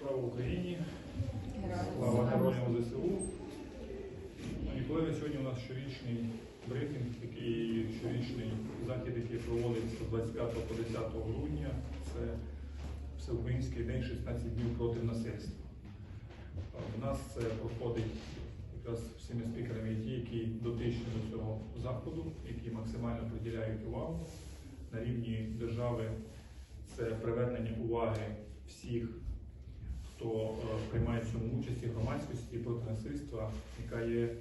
Слава Україні! Слава Героям ЗСУ! Колеги, сьогодні у нас щорічний брифінг, такий щорічний захід, який проводиться з 25 по 10 грудня. Це Всеукраїнський день 16 днів проти насильства. У нас це проходить якраз всіми спікерами ті, які дотичні до цього заходу, які максимально приділяють увагу на рівні держави. Це привернення уваги всіх, хто е, приймає в цьому участь і громадськості проти насильства, яка є е,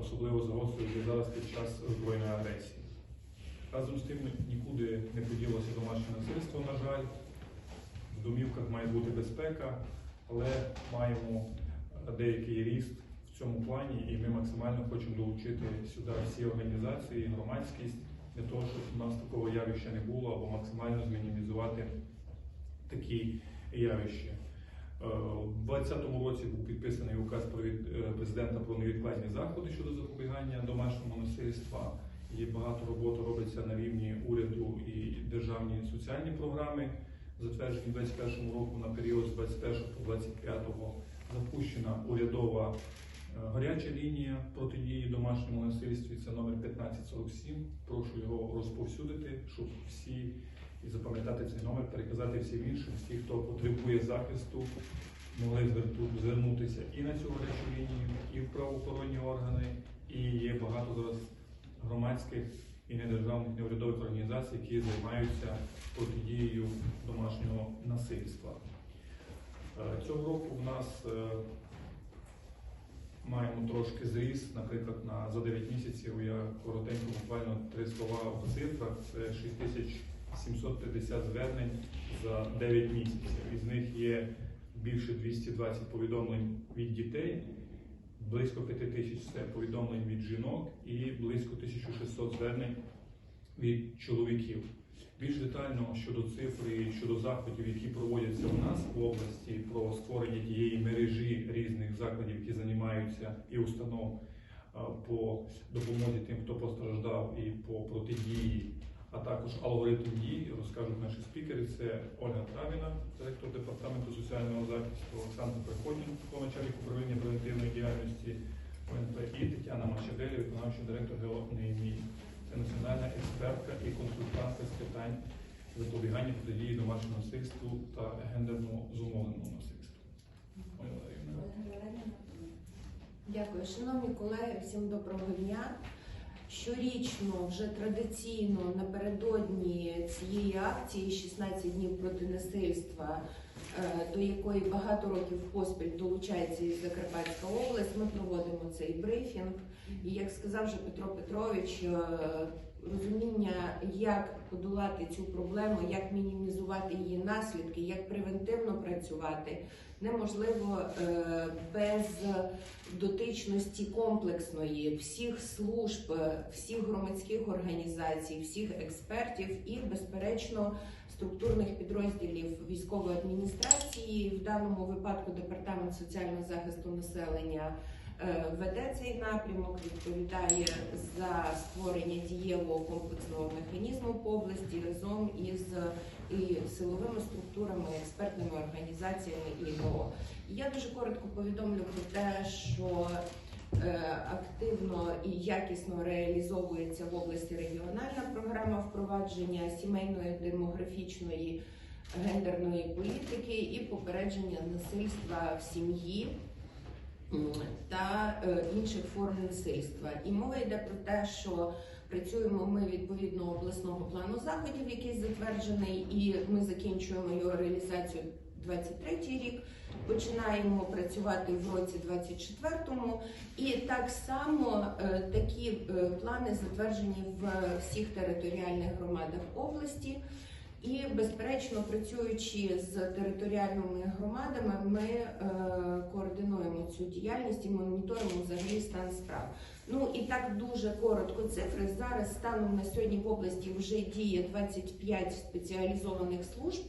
особливо загострою зараз під час збройної агресії. Разом з тим нікуди не поділося домашнє насильство, на жаль. В домівках має бути безпека, але маємо е, деякий ріст в цьому плані, і ми максимально хочемо долучити сюди всі організації, громадськість для того, щоб у нас такого явища не було, або максимально змінімізувати такі явища. Е, У 2020 році був підписаний указ про е, президента про невідкладні заходи щодо запобігання домашнього насильства. І багато роботи робиться на рівні уряду і державні соціальні програми, затверджені у 2021 року на період з 21 по 25 запущена урядова е, гаряча лінія протидії домашньому насильстві. Це номер 1547. Прошу його розповсюдити, щоб всі і запам'ятати цей номер, переказати всім іншим, всі, хто потребує захисту, могли звернутися і на цю гарячу лінію, і в правоохоронні органи, і є багато зараз громадських і недержавних неурядових організацій, які займаються протидією домашнього насильства. Е, Цього року в нас е, маємо трошки зріс, наприклад, на за 9 місяців я коротенько буквально три слова в цифрах. Це 6750 звернень за 9 місяців. Із них є більше 220 повідомлень від дітей, близько 5 тисяч це повідомлень від жінок і близько 1600 звернень від чоловіків. Більш детально щодо цифр і щодо заходів, які проводяться у нас в області, про створення тієї мережі різних закладів, які займаються і установ по допомозі тим, хто постраждав, і по протидії, а також алгоритм дій, розкажуть наші спікери. Це Ольга Травіна, директор департаменту соціального захисту, Олександр Приходненко, начальник управління превентивної діяльності ОНП і Тетяна Машаделі, виконавчий директор ГЕО-НЕІМІ. Це національна експертка і консультантка з питань запобігання протидії домашньому насильству та гендерно зумовленому насильству. Дякую, шановні колеги, всім доброго дня. Щорічно, вже традиційно напередодні цієї акції 16 днів проти насильства, е, до якої багато років поспіль долучається і Закарпатська область. Ми проводимо цей брифінг. І як сказав вже Петро Петрович, е, розуміння, як подолати цю проблему, як мінімізувати її наслідки, як превентивно працювати, неможливо е, без дотичності комплексної всіх служб, всіх громадських організацій, всіх експертів і, безперечно, структурних підрозділів військової адміністрації. В даному випадку департамент соціального захисту населення веде цей напрямок, відповідає за створення дієвого комплексного механізму по області разом із і силовими структурами, експертними організаціями і ГО. Я дуже коротко повідомлю про те, що е, активно і якісно реалізовується в області регіональна програма впровадження сімейної демографічної гендерної політики і попередження насильства в сім'ї та е, інших форм насильства. І мова йде про те, що Працюємо ми відповідно обласного плану заходів, який затверджений, і ми закінчуємо його реалізацію 23 рік. Починаємо працювати в році 24-му. І так само е, такі е, плани затверджені в всіх територіальних громадах області. І безперечно, працюючи з територіальними громадами, ми е, координуємо цю діяльність і моніторимо взагалі стан справ. Ну і так дуже коротко цифри. Зараз станом на сьогодні в області вже діє 25 спеціалізованих служб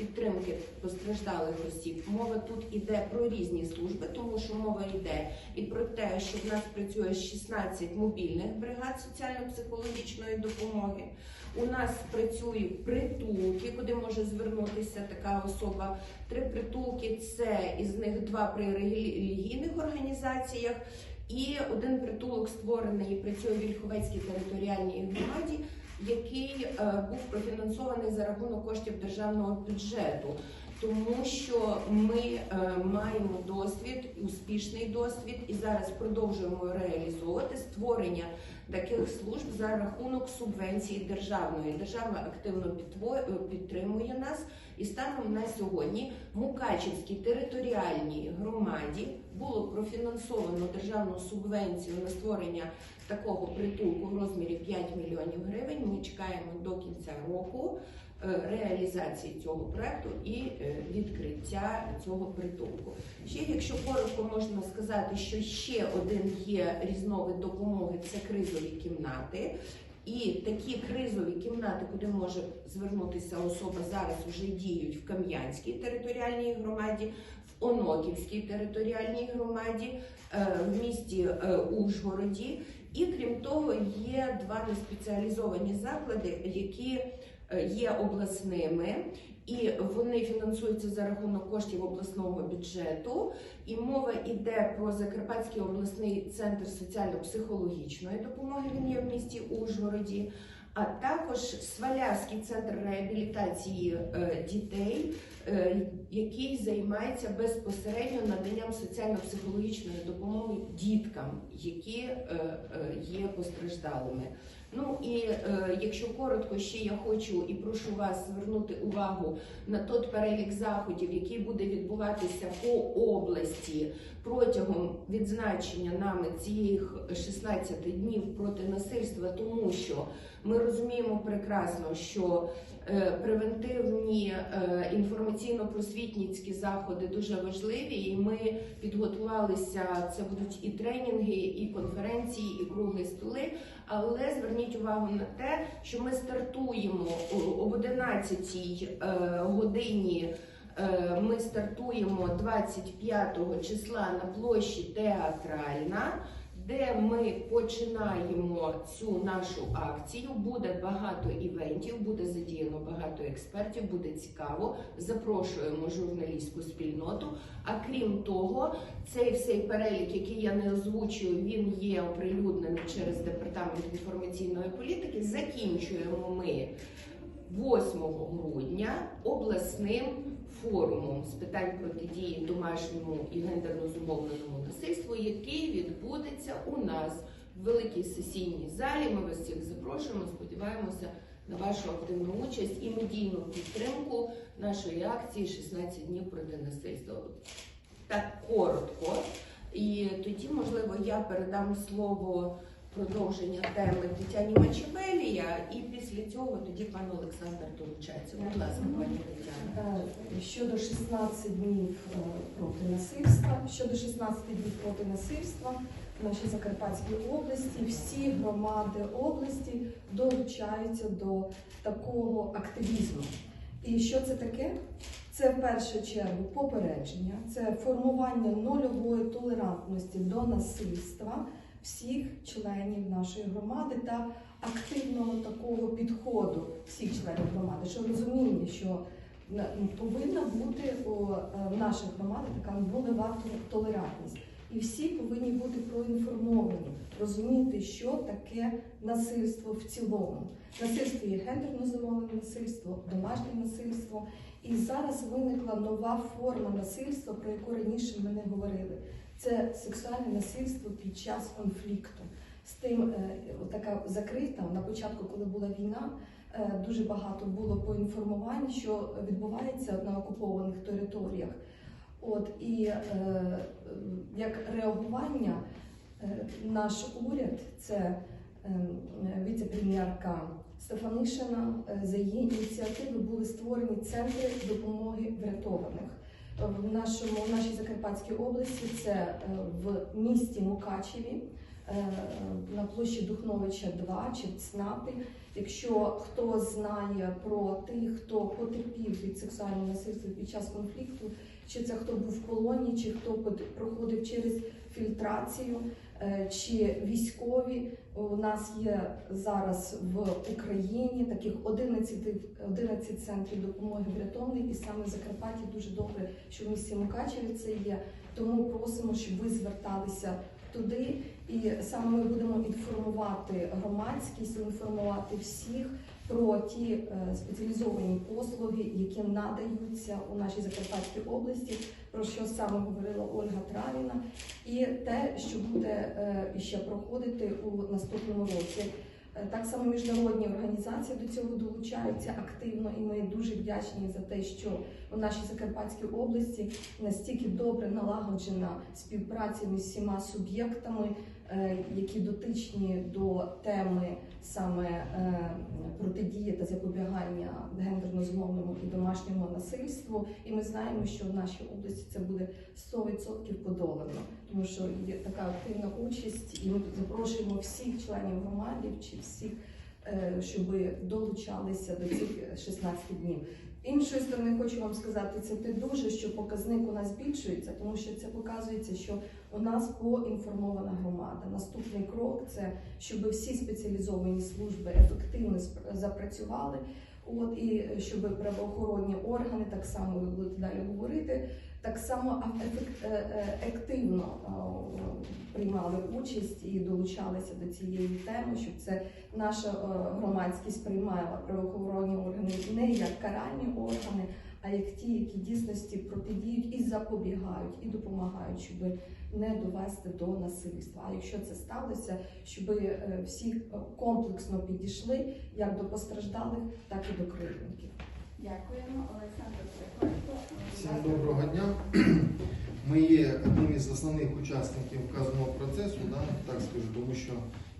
підтримки постраждалих осіб. Мова тут іде про різні служби, тому що мова йде і про те, що в нас працює 16 мобільних бригад соціально-психологічної допомоги. У нас працюють притулки, куди може звернутися така особа. Три притулки це із них два при релігійних організаціях, і один притулок створений і працює в Вільховецькій територіальній громаді, який е, був профінансований за рахунок коштів державного бюджету. Тому що ми е, маємо досвід, успішний досвід, і зараз продовжуємо реалізовувати створення таких служб за рахунок субвенції державної. Держава активно е, підтримує нас. І станом на сьогодні Мукачівській територіальній громаді було профінансовано державну субвенцію на створення такого притулку в розмірі 5 мільйонів гривень. Ми чекаємо до кінця року е, реалізації цього проекту і е, відкриття цього притулку. Ще, якщо коротко можна сказати, що ще один є різновид допомоги це кризові кімнати. І такі кризові кімнати, куди може звернутися особа, зараз вже діють в Кам'янській територіальній громаді, Оноківській територіальній громаді, е, в місті е, Ужгороді. І крім того, є два неспеціалізовані заклади, які е, є обласними, і вони фінансуються за рахунок коштів обласного бюджету. І мова йде про Закарпатський обласний центр соціально-психологічної допомоги. Він є в місті Ужгороді, а також Свалявський центр реабілітації е, дітей, е, який займається безпосередньо наданням соціально-психологічної допомоги діткам, які е, є постраждалими. Ну і е, якщо коротко, ще я хочу і прошу вас звернути увагу на той перелік заходів, який буде відбуватися по області протягом відзначення нами цих 16 днів проти насильства, тому що ми розуміємо прекрасно, що е, превентивні е, інформаційно-просвітницькі заходи дуже важливі, і ми підготувалися. Це будуть і тренінги, і конференції, і круглі столи. Але зверніть увагу на те, що ми стартуємо об 11 е, годині. Ми стартуємо 25 числа на площі Театральна, де ми починаємо цю нашу акцію. Буде багато івентів, буде задіяно багато експертів, буде цікаво. Запрошуємо журналістську спільноту. А крім того, цей всей перелік, який я не озвучую, він є оприлюднений через департамент інформаційної політики. Закінчуємо ми 8 грудня обласним форумом з питань протидії домашньому і гендерно зумовленому насильству, який відбудеться у нас в великій сесійній залі. Ми вас всіх запрошуємо. Сподіваємося на вашу активну участь і медійну підтримку нашої акції «16 днів проти насильства. Так коротко. І тоді, можливо, я передам слово продовження теми Тетяні Мачевелія, і після цього тоді пан Олександр долучається. Будь ласка, пані Тетяна. Е, Щодо 16 днів е, проти насильства, щодо 16 днів проти насильства в нашій Закарпатській області всі громади області долучаються до такого активізму. І що це таке? Це в першу чергу попередження, це формування нульової толерантності до насильства всіх членів нашої громади та активного такого підходу всіх членів громади, що розуміння, що повинна бути о, е, в наших громадах така нулева толерантність. І всі повинні бути проінформовані, розуміти, що таке насильство в цілому. Насильство є гендерно замовлене насильство, домашнє насильство. І зараз виникла нова форма насильства, про яку раніше ми не говорили. Це сексуальне насильство під час конфлікту. З тим е, така закрита на початку, коли була війна, е, дуже багато було поінформувань, що відбувається на окупованих територіях. От і е, як реагування, е, наш уряд, це е, віце-прем'єрка Стефанишина, е, за її ініціативи були створені центри допомоги врятованих. В нашому в нашій Закарпатській області це е, в місті Мукачеві. е, на площі Духновича 2 чи ЦНАПИ. Якщо хто знає про тих, хто потерпів від сексуального насильства під час конфлікту, чи це хто був в колонії, чи хто проходив через фільтрацію, чи військові. У нас є зараз в Україні таких 11, 11 центрів допомоги врятовних, і саме в Закарпатті дуже добре, що в місті Мукачеві це є. Тому просимо, щоб ви зверталися туди, і саме ми будемо інформувати громадськість, інформувати всіх про ті е, спеціалізовані послуги, які надаються у нашій Закарпатській області, про що саме говорила Ольга Травіна, і те, що буде е, ще проходити у наступному році. Е, Так само міжнародні організації до цього долучаються активно, і ми дуже вдячні за те, що у нашій Закарпатській області настільки добре налагоджена співпраця між всіма суб'єктами, які дотичні до теми саме е, протидії та запобігання гендерно зумовленому і домашньому насильству. І ми знаємо, що в нашій області це буде 100% подолано, тому що є така активна участь, і ми запрошуємо всіх членів громади чи всіх, е, щоб долучалися до цих 16 днів. Іншої сторони, хочу вам сказати, це те дуже, що показник у нас збільшується, тому що це показується, що у нас поінформована громада. Наступний крок це щоб всі спеціалізовані служби ефективно запрацювали. От і щоб правоохоронні органи так само ви будете далі говорити, так само е, е, активно е, приймали участь і долучалися до цієї теми, щоб це наша громадськість приймала правоохоронні органи не як каральні органи, а як ті, які дійсності протидіють і запобігають, і допомагають, щоб не довести до насильства. А якщо це сталося, щоб всі комплексно підійшли як до постраждалих, так і до кривдників. Дякуємо, Олександр Приходько. Всім доброго дня. Ми є одним із основних учасників вказаного процесу, да, так скажу, тому що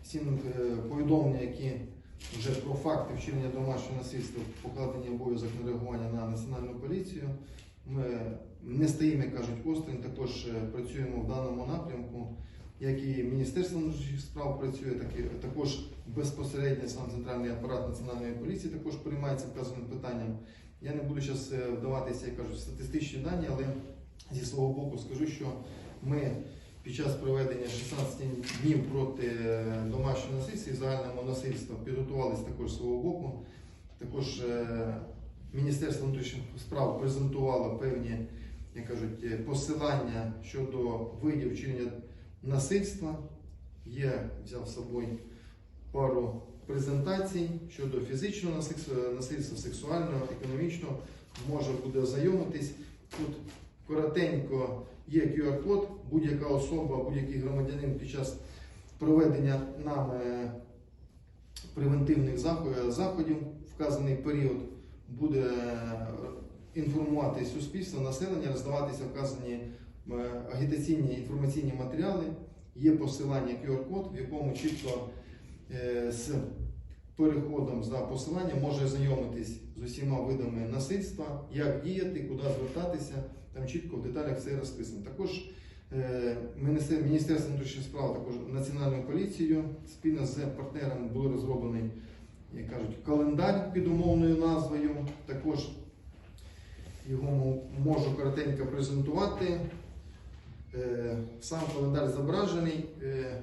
всі е, повідомлення, які вже про факти вчинення домашнього насильства, покладені обов'язок на реагування на національну поліцію. Ми не стоїмо, як кажуть, осторонь, також е, працюємо в даному напрямку, як і Міністерство внутрішніх справ працює, так і також безпосередньо сам центральний апарат національної поліції також приймається вказаним питанням. Я не буду зараз вдаватися, як кажуть, статистичні дані, але зі свого боку скажу, що ми під час проведення 16 днів проти е, домашнього насильства і загального насильства підготувалися також з свого боку. Також е, Міністерство внутрішніх справ презентувало певні, як кажуть, е, посилання щодо видів вчинення насильства. Я взяв з собою пару презентацій щодо фізичного насильства, сексуального, економічного. Може буде ознайомитись. Тут коротенько є QR-код, будь-яка особа, будь-який громадянин під час проведення нами превентивних заходів вказаний період буде інформувати суспільство, населення, роздаватися вказані е, агітаційні інформаційні матеріали. Є посилання QR-код, в якому чітко е, з переходом за посилання може знайомитись з усіма видами насильства, як діяти, куди звертатися. Там чітко в деталях все розписано. Також е, Міністерство внутрішніх справ, також Національною поліцією спільно з партнерами були розроблені, як кажуть, календар під умовною назвою. Також його можу коротенько презентувати. Е, Сам календар зображений. Е,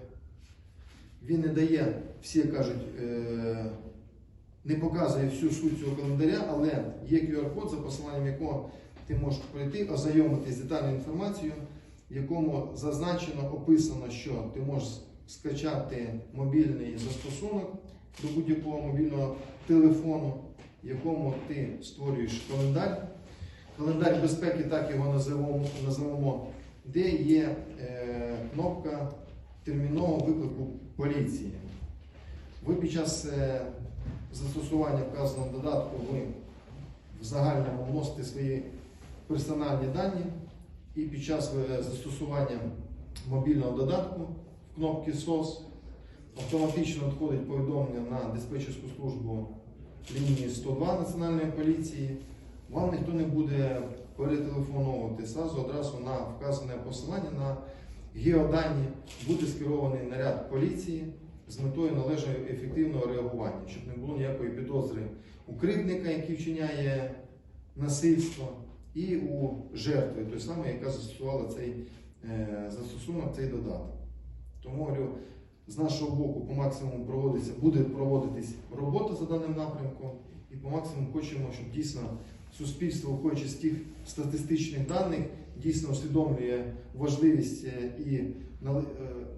Він не дає, всі кажуть, е, не показує всю суть цього календаря, але є QR-код, за посиланням якого ти можеш пройти, ознайомитись з детальною інформацією, в якому зазначено, описано, що ти можеш скачати мобільний застосунок до будь-якого мобільного телефону, в якому ти створюєш календар. Календар безпеки, так його називаємо, називаємо де є е, кнопка термінового виклику поліції. Ви під час е, застосування вказаного додатку ви в загальному вносите свої персональні дані і під час е, застосування мобільного додатку в кнопки SOS автоматично надходить повідомлення на диспетчерську службу лінії 102 Національної поліції. Вам ніхто не буде перетелефоновувати зразу одразу на вказане посилання на геодані, бути скерований наряд поліції з метою належного ефективного реагування, щоб не було ніякої підозри у кривдника, який вчиняє насильство, і у жертви, той самої, яка застосувала цей е, застосунок, цей додаток. Тому говорю, з нашого боку по максимуму проводиться, буде проводитись робота за даним напрямком, і по максимуму хочемо, щоб дійсно суспільство, виходячи з тих статистичних даних, дійсно усвідомлює важливість е, і е,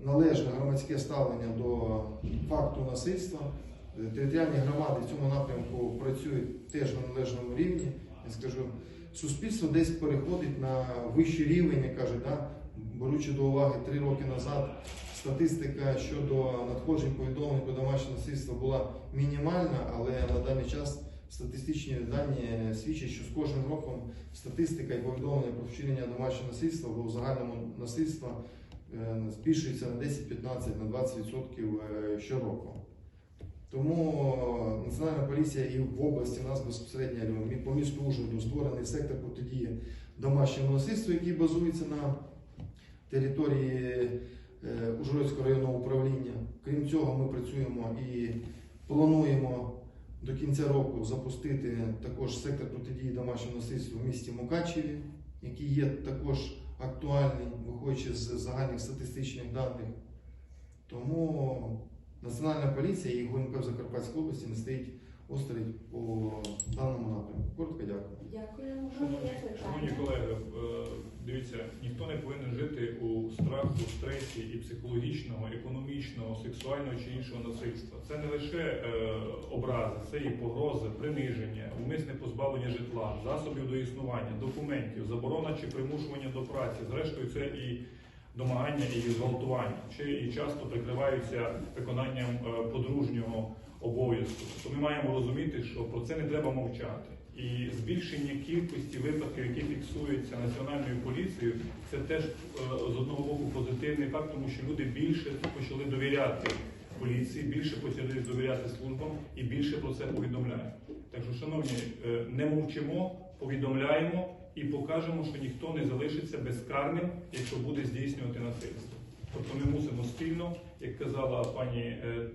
належне громадське ставлення до факту насильства. Е, Територіальні громади в цьому напрямку працюють теж на належному рівні. Я скажу, суспільство десь переходить на вищий рівень, як кажуть, да? беручи до уваги три роки назад. Статистика щодо надходжень повідомлень про домашнє насильство була мінімальна, але на даний час статистичні дані свідчать, що з кожним роком статистика і повідомлення про вчинення домашнього насильства або загальному насильства е, збільшується на 10-15 на 20% е, щороку. Тому е, Національна поліція і в області у нас безпосередньо по місту Ужгороду створений сектор протидії домашньому насильству, який базується на території е, Ужгородського районного управління. Крім цього, ми працюємо і плануємо до кінця року запустити також сектор протидії домашньому насильству в місті Мукачеві, який є також актуальний, виходячи з загальних статистичних даних. Тому Національна поліція і ГУНП в Закарпатській області не стоїть осторонь по даному напрямку. Коротко дякую. Дякуємо. Шановні, колеги, е, дивіться, ніхто не повинен жити у страху, стресі і психологічного, економічного, сексуального чи іншого насильства. Це не лише е, образи, це і погрози, приниження, умисне позбавлення житла, засобів до існування, документів, заборона чи примушування до праці. Зрештою, це і домагання і зґвалтування, чи і часто прикриваються виконанням е, подружнього обов'язку. Тобто ми маємо розуміти, що про це не треба мовчати. І збільшення кількості випадків, які фіксуються національною поліцією, це теж е, з одного боку позитивний факт, тому що люди більше почали довіряти поліції, більше почали довіряти службам і більше про це повідомляють. Так що, шановні, е, не мовчимо, повідомляємо і покажемо, що ніхто не залишиться безкарним, якщо буде здійснювати насильство. Тобто ми мусимо спільно, як казала пані е,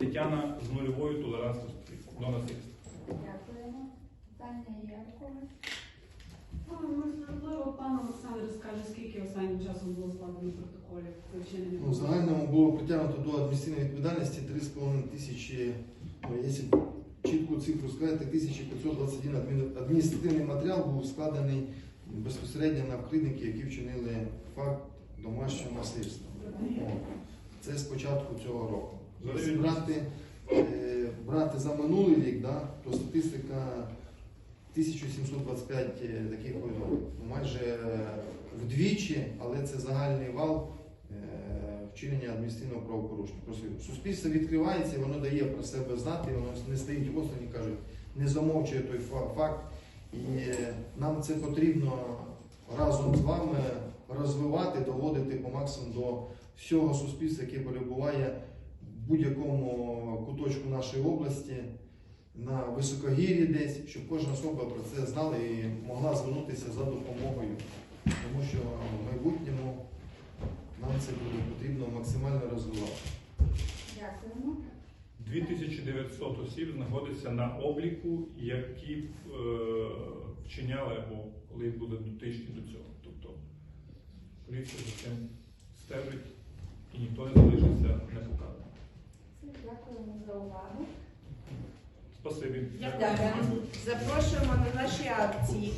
Тетяна, з нульовою толерантністю до насильства. Дякуємо. Питання є у когось? Ну, Можливо, пан Олександр скаже, скільки останнім часом було складено протоколів про вчинення. Ну, в загальному було притягнуто до адміністративної відповідальності 3,5 тисячі, ну, якщо чітку цифру сказати, 1521 адмін- адміністративний матеріал був складений безпосередньо на вкривники, які вчинили факт домашнього насильства. О, Це з початку цього року. Брати, е, брати за минулий рік, да, то статистика 1725 таких повідомлень. Майже е, вдвічі, але це загальний вал е, вчинення адміністративного правопорушення. Суспільство відкривається, воно дає про себе знати, воно не стоїть осторонь і кажуть, не замовчує той факт. І е, нам це потрібно разом з вами розвивати, доводити по максимуму до всього суспільства, яке перебуває будь-якому куточку нашої області, на високогір'ї десь, щоб кожна особа про це знала і могла звернутися за допомогою. Тому що в майбутньому нам це буде потрібно максимально розвивати. Дякуємо. 2900 осіб знаходиться на обліку, які б, е, вчиняли або коли буде дотичні до цього. Тобто поліція за цим стежить і ніхто не залишиться непоказаним. Дякуємо за увагу. Спасибі. Дякую. Запрошуємо на наші акції.